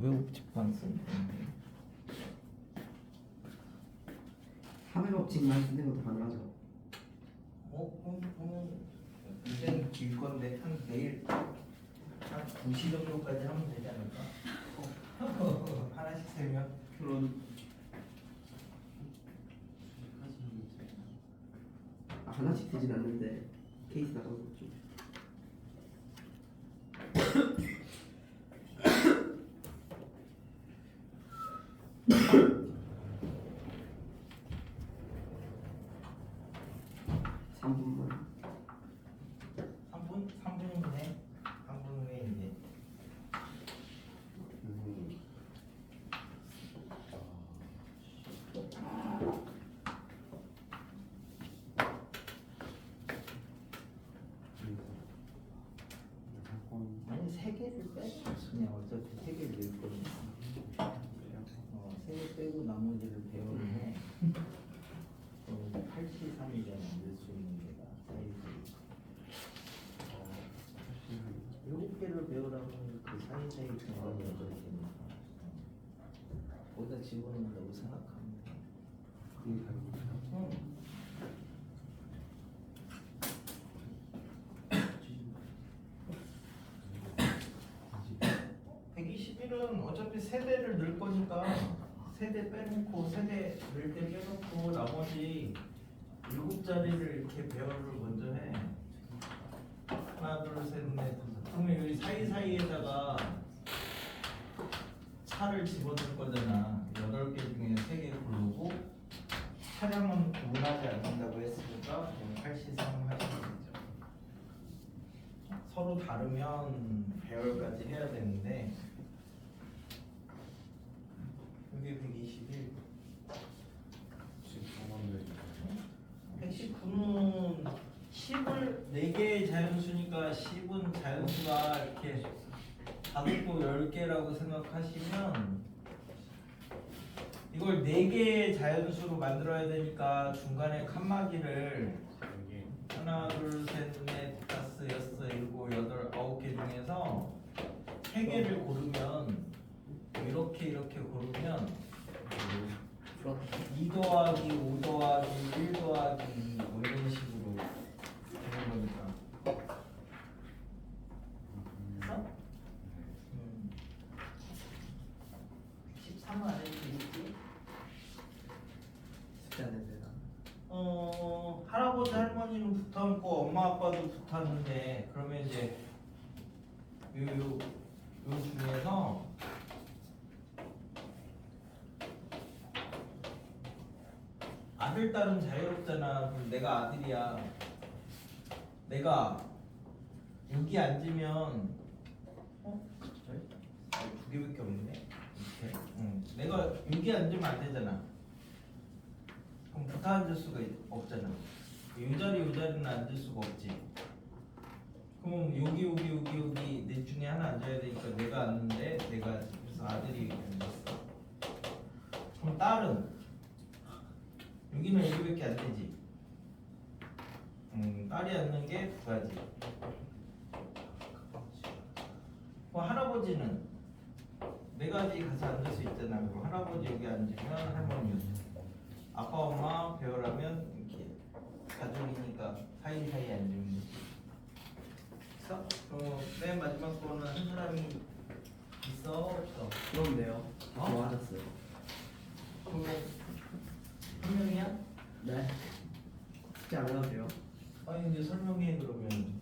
왜 옵직만 쓰는 건데? 하회 법칙만 쓰는 것도 가능하죠. 어? 그럼 그러면 이제는 길 건데 한 내일 한 2시 정도까지 하면 되지 않을까? 하나씩 세면 그런 아, 하나씩 되진 않는데 케이스 나가는 um, 중간이 여덟 개니까 거기다 집어넣는다고 생각하면 돼 응. 121은 어차피 세대를 넣을 거니까 세대 빼놓고 세대 넣을 때 빼놓고 나머지 일곱 자리를 이렇게 배열을 먼저 해 하나 둘셋넷 그러면 여기 사이사이에다가 차를 집어넣을 거잖아. 여덟 개 중에 세개 고르고 차량은 구분하지 않는다고 했으니까 83 하시면 되죠. 서로 다르면 배열까지 해야 되는데 여기 121 119는 10을 4개의 자연수니까 10은 자연수가 이렇게 다섯고 10개라고 생각하시면 이걸 4개의 자연수로 만들어야 되니까 중간에 칸막이를 하나 둘셋넷 다섯 여섯 일곱 여덟 아홉 개 중에서 세 개를 고르면 이렇게 이렇게 고르면 2 더하기 5 더하기 1 더하기 2뭐 이런 식으로 되는 거니까 됐어? 음. 13은 안 해도 되겠지? 쉽지 않은데 나. 어 할아버지 할머니는 붙어있고 엄마 아빠도 붙었는데 그러면 이제 요, 요, 요 중에서 아들 딸은 자유롭잖아 그럼 내가 아들이야 내가 여기 앉으면 어? 저기? 아, 두 개밖에 없네 이렇게 응. 내가 여기 앉으면 안 되잖아 그럼 붙어 앉을 수가 있- 없잖아. 이 자리 이 자리는 앉을 수가 없지. 그럼 여기 여기 여기 여기 넷 중에 하나 앉아야 되니까 내가 앉는데 내가 그래서 아들이 앉았어. 그럼 딸은 여기는 여기밖에 안 되지. 음 딸이 앉는 게 두 가지. 그럼 할아버지는 네 가지 가서 앉을 수 있잖아. 그럼 할아버지 여기 앉으면 할머니 여기. 아빠 엄마 배우라면 이렇게 가족이니까 사이 사이 앉으면 되지 있어? 어, 맨 마지막 거는 한 사람이 있어 없어? 그런데요. 어? 좋아하셨어요. 그러면 한 명이야? 네. 쉽지 안 해도 돼요. 아니 이제 설명해 그러면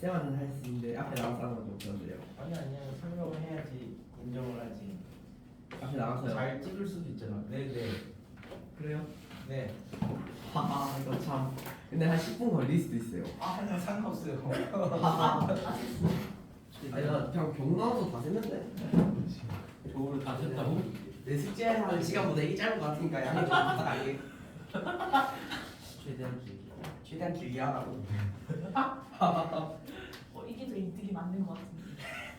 쌤한테는 할수 있는데 앞에 나가서 하는 것도 없던데요. 아니 아니야 설명을 해야지 인정을 하지 앞에 나가서요. 잘 찍을 수도 있잖아 네네 그래요? 네. 하하 이거 참. 근데 한 10분 걸릴 수도 있어요. 아 상관없어요 하하. 아니 나 그냥 경나와서 다 셌는데. 저를 다 쳤다고? 내 숙제하는 시간보다 이게 짧은 것 같으니까 양이 좀 부탁할게. 최대한 길게 최대한 길게 하라고. 어, 이게 더 이득이 맞는 것 같은데.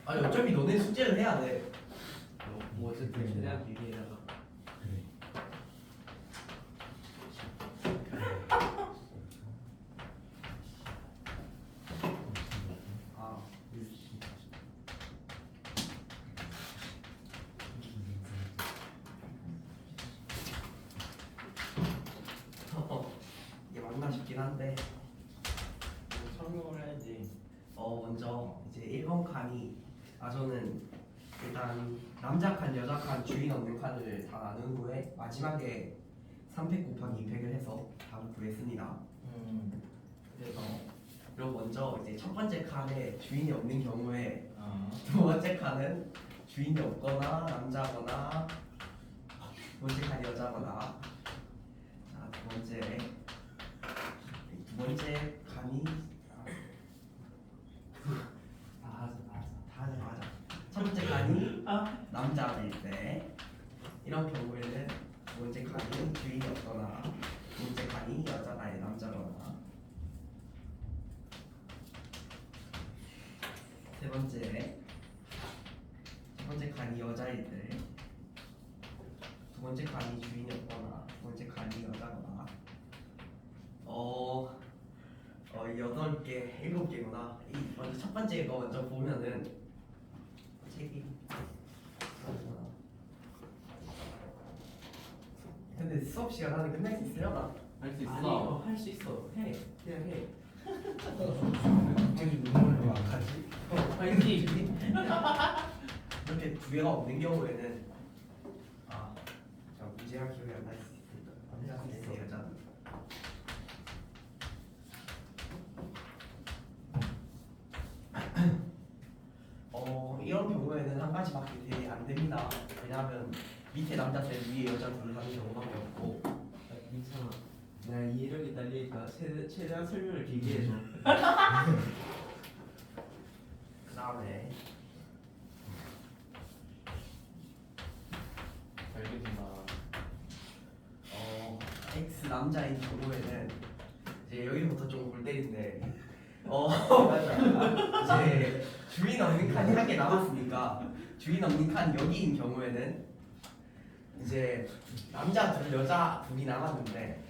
아니 어차피 너네 숙제를 해야 돼. 뭐 어쨌든 최대한 길게 해다가 아. 한데 설명을 해야지. 어 먼저 이제 1번 칸이 아 저는 일단 남자 칸 여자 칸 주인 없는 칸을 다 나눈 후에 마지막에 300 곱하기 200을 해서 답을 구했습니다. 음. 그래서 그리고 먼저 이제 첫 번째 칸에 주인이 없는 경우에 아. 두 번째 칸은 주인이 없거나 남자거나 두 번째 칸이 여자거나 자 두 번째 두 번째 칸이 맞아 맞아. 다 맞아 첫 번째 칸이 남자일 때 이런 경우에는 두 번째 칸이 주인이 없거나 두 번째 칸이 여자가 아니 남자거나 세 번째 첫 번째 칸이 여자일 때 두 번째 칸이 주인이 없거나 두 번째 칸이 여자거나 어, 어 여덟 개 일곱 개구나 이 먼저 첫 번째 거 먼저 보면은 책이 근데 수업 시간 안에 끝날 수 있으려나? 할수 아니 있어. 할수 있어 해 그냥 해 갑자기 눈물을 막 하지? 화이팅. 이렇게 두 개가 없는 경우에는 아, 자 문제가 기억이 안날수 있습니다. 남자 셋 여자 둘. 어 이런 경우에는 한 가지밖에 대안 됩니다. 왜냐하면 밑에 남자 셋 위에 여자 둘 하는 경우밖에 없고 아, 괜찮아. 내가 이해력이 딸리니까 최대, 최대한 설명을 길게 해줘. 그 다음에 알겠습니다. 어 X 남자인 경우에는 이제 여기부터 좀 골 때린데 어 이제 주인 없는 칸이 한 개 남았으니까 주인 없는 칸 여기인 경우에는 이제 남자 둘 여자 둘이 남았는데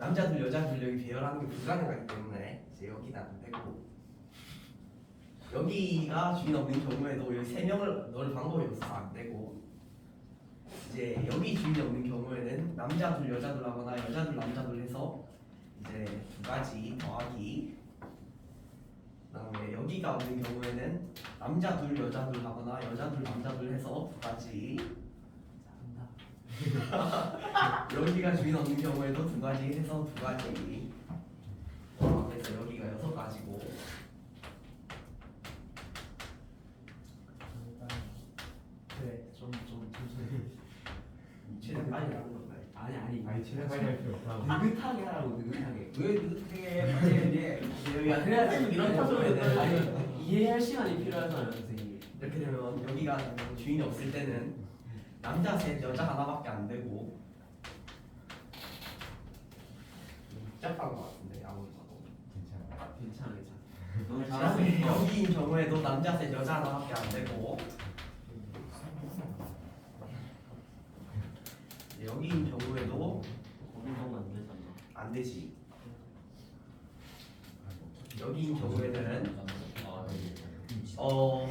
남자 둘 여자 둘 여기 배열하는 게 불가능하기 때문에 이제 여기는 안 되고 여기가 주인 없는 경우에도 여기 세 명을 넣을 방법이 없어서 안 되고 이제 여기 주인이 없는 경우에는 남자 둘 여자 둘 하거나 여자 둘 남자 둘 해서 이제 두 가지 더하기 그다음에 여기가 없는 경우에는 남자 둘 여자 둘 하거나 여자 둘 남자 둘 해서 두 가지. 여기가 주인 없는 경우에도 두 가지 해서 두 가지 와, 그래서 여기가 여섯 가지고 그래. 좀좀 천천히. 최대한 빨리 하는 건가요? 아니 아니. 아니 최대 빨리 할 필요 없다고 느긋하게 하라고 느긋하게. 왜 이렇게 갑자기 여기가 그래야 좀 이런 내 아니 이해할 시간이 필요하잖아요 선생님. 이렇게 되면 여기가 주인이 없을 때는 남자 셋 여자 하나밖에 안 되고. 복잡한 것 같은데 아무리 봐도. 괜찮아 괜찮아 괜찮아. 너무 있어. 여기인 경우에도 남자 셋 여자 하나밖에 안 되고. 여기인 경우에도 고민하면 안 되잖아. 안 되지. 여기인 경우에는 어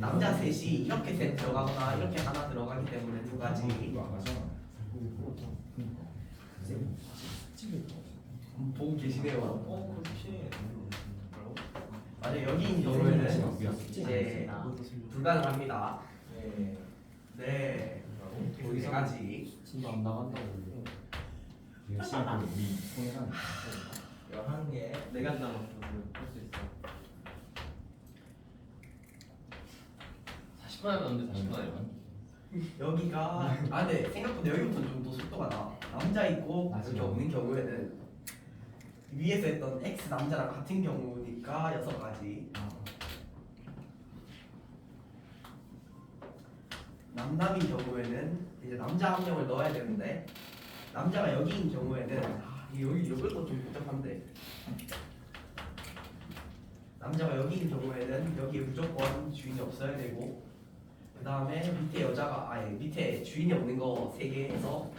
남자 셋이 이렇게 셋 들어가거나 이렇게 하나 들어가기 때문에 두 가지 하잖아 음, 보고 계시네요 어 그렇지. 만약 여기인 경우에는 이제 불가능합니다 네. 네 세 가지 진짜 안 나간다고. 보면 우리 통일하는 열한 개. 내가 남았어. 할수 있어. 40분 하면 안 돼, 40분 하면. 여기가 아 근데 생각보다 여기부터 좀 더 속도가 나. 남자 있고 맞아. 여기 없는 경우에는 위에서 했던 X 남자랑 같은 경우니까 여섯 가지. 남남인 경우에는 이제 남자 한 명을 넣어야 되는데 남자가 여기인 경우에는 아, 이게 여기 이것도 좀 복잡한데. 남자가 여기인 경우에는 여기에 무조건 주인이 없어야 되고 그 다음에 밑에 여자가 아니 밑에 주인이 없는 거 세 개 해서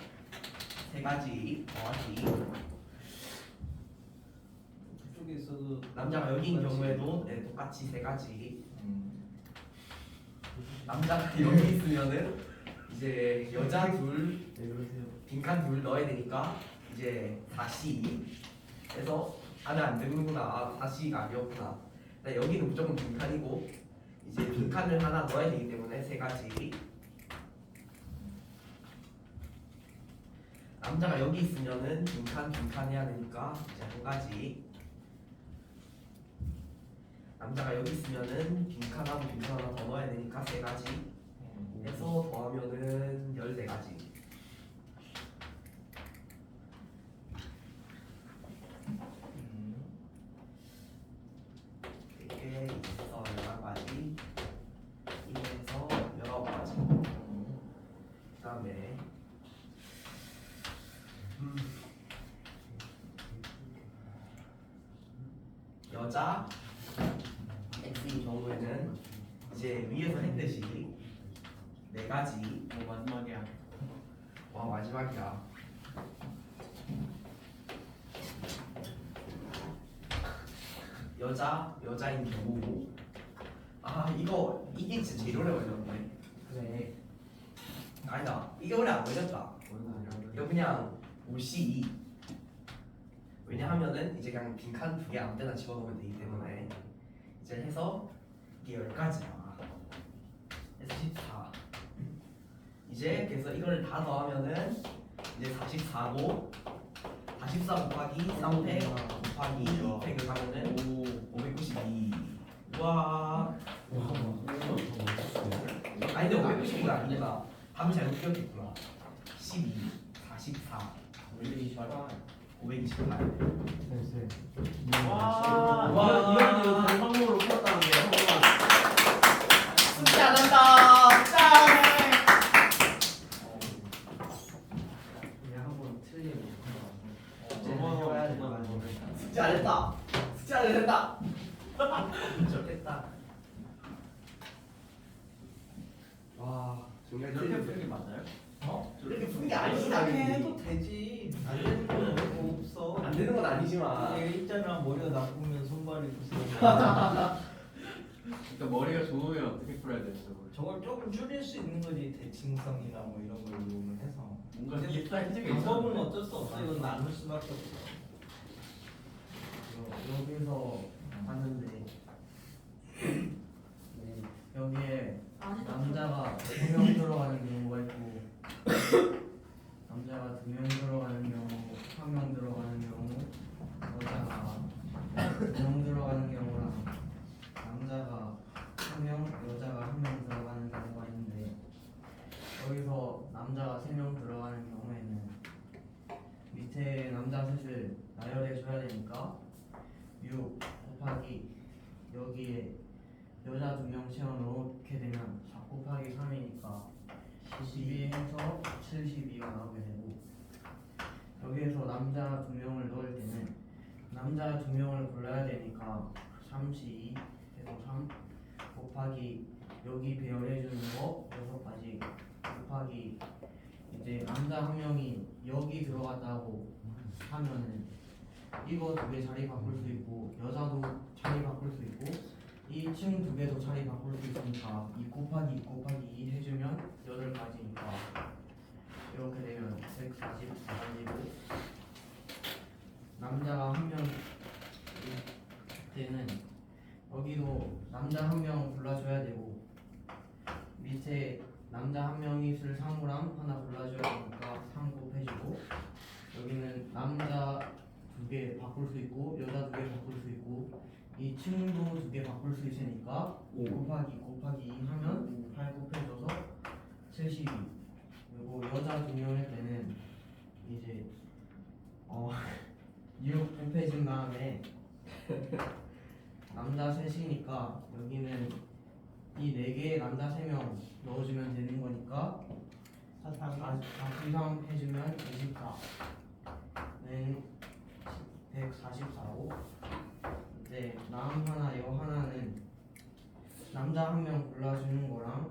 세 가지 더하기 그쪽에 있어도 남자가 여기인 경우에도 네, 똑같이 세 가지 음. 남자가 여기 있으면은 이제 여자 둘왜 그러세요? 빈칸 둘 넣어야 되니까 이제 다시 그래서 안에 안 되는구나. 아, 다시가 아니었구나. 네, 여기는 무조건 빈칸이고 이제 빈칸을 하나 넣어야 되기 때문에 세 가지. 남자가 여기 있으면은 빈칸 빈칸 해야 되니까 이제 한 가지. 남자가 여기 있으면은 빈칸하고 빈칸 하나 더 넣어야 되니까 세 가지. 해서 더하면은 열네 가지. 이게 있어 열한 가지. 이에서 열아홉 가지. 그다음에 음. 여자 X인 경우에는 이제 위에서 했듯이 네 가지 뭐 마지막이야. 와 마지막이야. 여자 여자인 경우 아 이거 이게 진짜 제일 오래 걸렸네. 그래. 아니다 이게 오래 안 걸렸다. 이거 그냥 52 왜냐하면은 이제 그냥 빈칸 두 개 아무 데나 집어넣으면 되기 때문에 이제 해서 이게 10가지야. 그래서 14 이제 그래서 이걸 다 더하면은 이제 44고 44 곱하기 3팩 곱하기 2팩을 하면은 592 와. 아니 근데 592가 아니구나 답을 잘못 기억했구나. 12 44 528 와, 와. 이건 이거 저걸 조금 줄일 수 있는 거지 대칭성이나 뭐 이런 걸 이용을 해서. 뭔가 비슷한 방법은 어쩔 수 없어. 이건 나눌 수밖에 없어. 여기서 봤는데 네, 여기에 남자가 두 명 들어가는 경우가 있고 남자가 두 명 들어가는 경우, 한 명 들어가는 경우, 여자가 두 명 들어가는 경우랑 남자가 한 명, 여자가 한 명 들어가는 경우가 있는데 여기서 남자가 세명 들어가는 경우에는 밑에 남자 셋을 나열해 줘야 되니까 6 곱하기 여기에 여자 두명 채워 넣게 되면 4 곱하기 3이니까 12해서 72가 나오게 되고 여기에서 남자 두 명을 넣을 때는 남자 두 명을 골라야 되니까 32 해서 3 곱하기 여기 배열해 주는 거 6가지 곱하기 이제 남자 한 명이 여기 들어갔다고 하면은 이거 두 개 자리 바꿀 수 있고 여자도 자리 바꿀 수 있고 이 층 두 개도 자리 바꿀 수 있으니까 2 곱하기 2 곱하기 2 해주면 8가지니까 이렇게 되면 144가지고 남자가 한 명 때는 여기도 남자 한명 골라줘야 되고 밑에 남자 한 명이 쓸 사물함 하나 골라줘야 되니까 3 곱해주고 여기는 남자 두 개 바꿀 수 있고 여자 두 개 바꿀 수 있고 이 층도 두 개 바꿀 수 있으니까 5 곱하기 곱하기 2 하면 8 곱해줘서 72 그리고 여자 두 명일 때는 이제 어 6 곱해준 다음에 남자 셋이니까 여기는 이 네 개에 남자 세 명 넣어주면 되는 거니까 43 해주면 24는 144고 이제 남 하나 여 하나는 남자 한 명 골라주는 거랑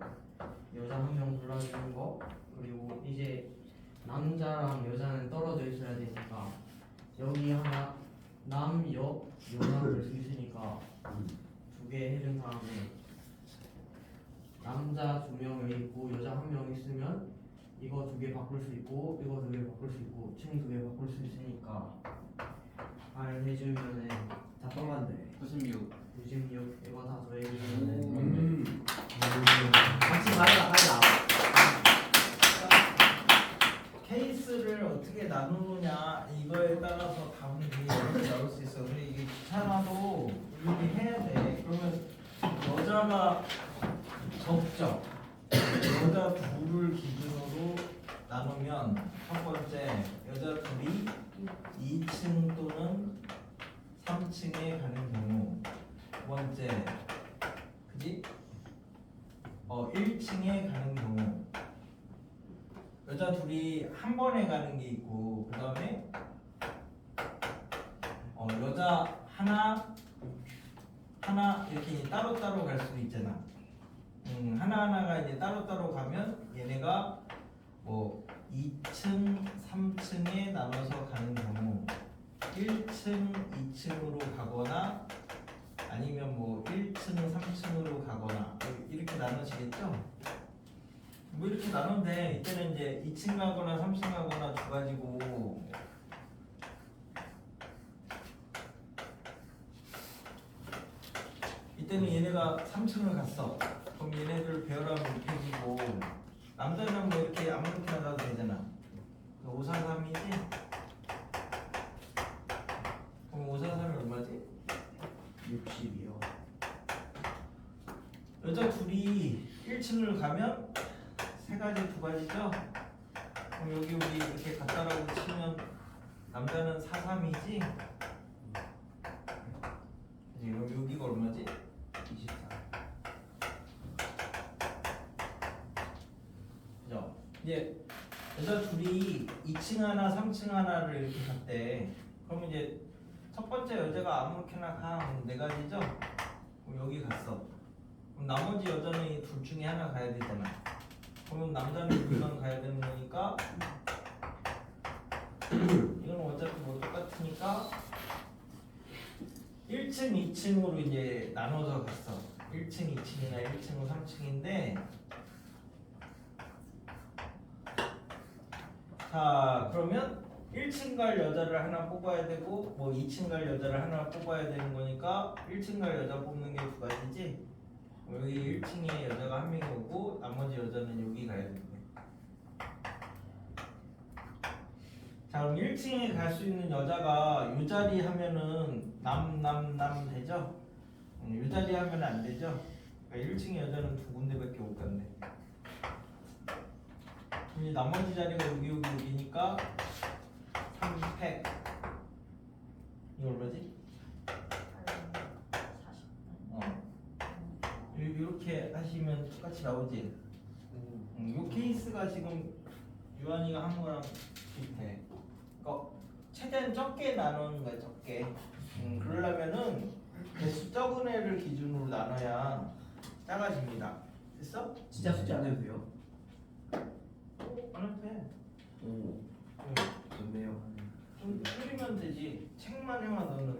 여자 한 명 골라주는 거 그리고 이제 남자랑 여자는 떨어져 있어야 되니까 여기 하나 남여 여자 볼수 있으니까 두 개 해준 다음에 남자 두명 여기 있고 여자 한명 있으면 이거 두 개 바꿀 수 있고 이거 두 개 바꿀 수 있고 층 두 개 바꿀 수 있으니까 8 해주면은 다 똑같네 96 96 이거 다 더해주면은 음. 같이 말라 빨라 케이스를 어떻게 나누느냐 이거에 따라서 이렇게 나올 수 있어. 근데 이게 귀찮아도 이렇게 해야 돼. 그러면 여자가 적죠. 여자 둘을 기준으로 나누면 첫 번째 여자 둘이 2층 또는 3층에 가는 경우 두 번째 그지? 어 1층에 가는 경우 여자 둘이 한 번에 가는 게 있고 그 다음에 어 여자 하나 하나 이렇게 따로 따로 갈 수도 있잖아. 음 하나 하나가 이제 따로 따로 가면 얘네가 뭐 2층, 3층에 나눠서 가는 경우 1층, 2층으로 가거나 아니면 뭐 1층, 3층으로 가거나 이렇게 나눠지겠죠? 뭐 이렇게 나누면 돼. 이때는 이제 2층 가거나 3층 가거나 두 가지고 이때는 얘네가 3층을 갔어. 그럼 얘네들 배열하면 이렇게 해주고 남자는 뭐 이렇게 아무렇게 나 가도 되잖아. 543이지? 그럼 543이 얼마지? 60이요 여자 둘이 1층을 가면 세 가지 두 가지죠? 그럼 여기 우리 이렇게 갖다라고 치면 남자는 43이지? 그럼 여기가 얼마지? 24 그죠? 이제 여자 둘이 2층 하나, 3층 하나를 이렇게 갔대. 그럼 이제 첫 번째 여자가 아무렇게나 가. 네 가지죠? 여기 갔어. 그럼 나머지 여자는 이 둘 중에 하나 가야 되잖아. 그러면 남자는 둘만 가야 되는 거니까 이건 어차피 뭐 똑같으니까 1층, 2층으로 이제 나눠서 갔어. 1층, 2층이나 1층, 3층인데 자 그러면 1층 갈 여자를 하나 뽑아야 되고 뭐 2층 갈 여자를 하나 뽑아야 되는 거니까 1층 갈 여자 뽑는 게 두 가지지 뭐 여기 1층에 여자가 한 명이 오고 나머지 여자는 여기 가야 되는 거야 자 그럼 1층에 갈 수 있는 여자가 이 자리 하면은 남 남 남 되죠? 음, 이 자리 하면 안 되죠? 그러니까 1층에 여자는 두 군데밖에 못 간대 이제 나머지 자리가 여기 여기 여기니까 3팩 이거 얼마지? 40 어 요- 요렇게 하시면 똑같이 나오지? 음, 요 케이스가 지금 유한이가 한 거랑 비슷해. 그러니까 최대한 적게 나누는 거야 적게. 음, 그러려면은 개수 적은 애를 기준으로 나눠야 작아집니다. 됐어? 진짜 숙제 안 해도 돼요? 어, 안 해도 돼. 오 음. 좋네요. 좀 줄이면 되지. 책만 해만 너는.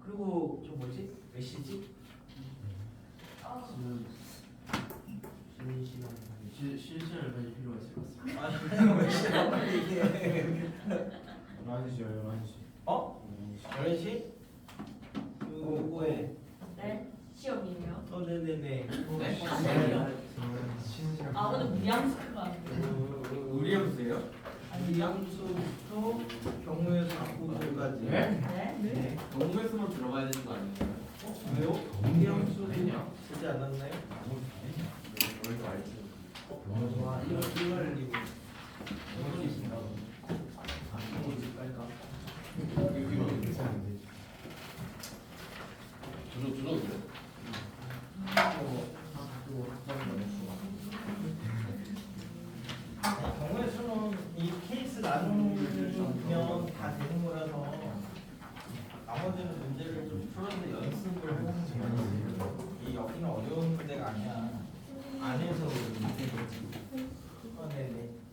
그리고 저 뭐지? 몇 시지 지금 쉬는 시간 쉴, 쉴 시간을 가질 필요가 있을 것 같습니다. 아 시야 빨리 얘기해 11시요 11시 어 11시 요거에 네? 시험이에요? 어 네네네 네? 쉬는 시간 아 근데 무양스크가 안 돼요 우리 함수예요 우리 함수부터 경우에서 바꾸기까지 네? 네? 네. 동물수만 들어가야 되는 거 아니에요? 어? 왜요? 우리 함수는 쓰지 않았나요? 우리도 알지 와 이거 이걸 이거 이거 있습니다 이거 깔까? 주로 주로 그래 경우에서는 이 케이스 나누면 다 되는 거라서 나머지는 문제를 좀 풀어서 연습을 하는. 이 여기는 어려운 문제가 아니야. 안에서 문제겠지. 어, 네네.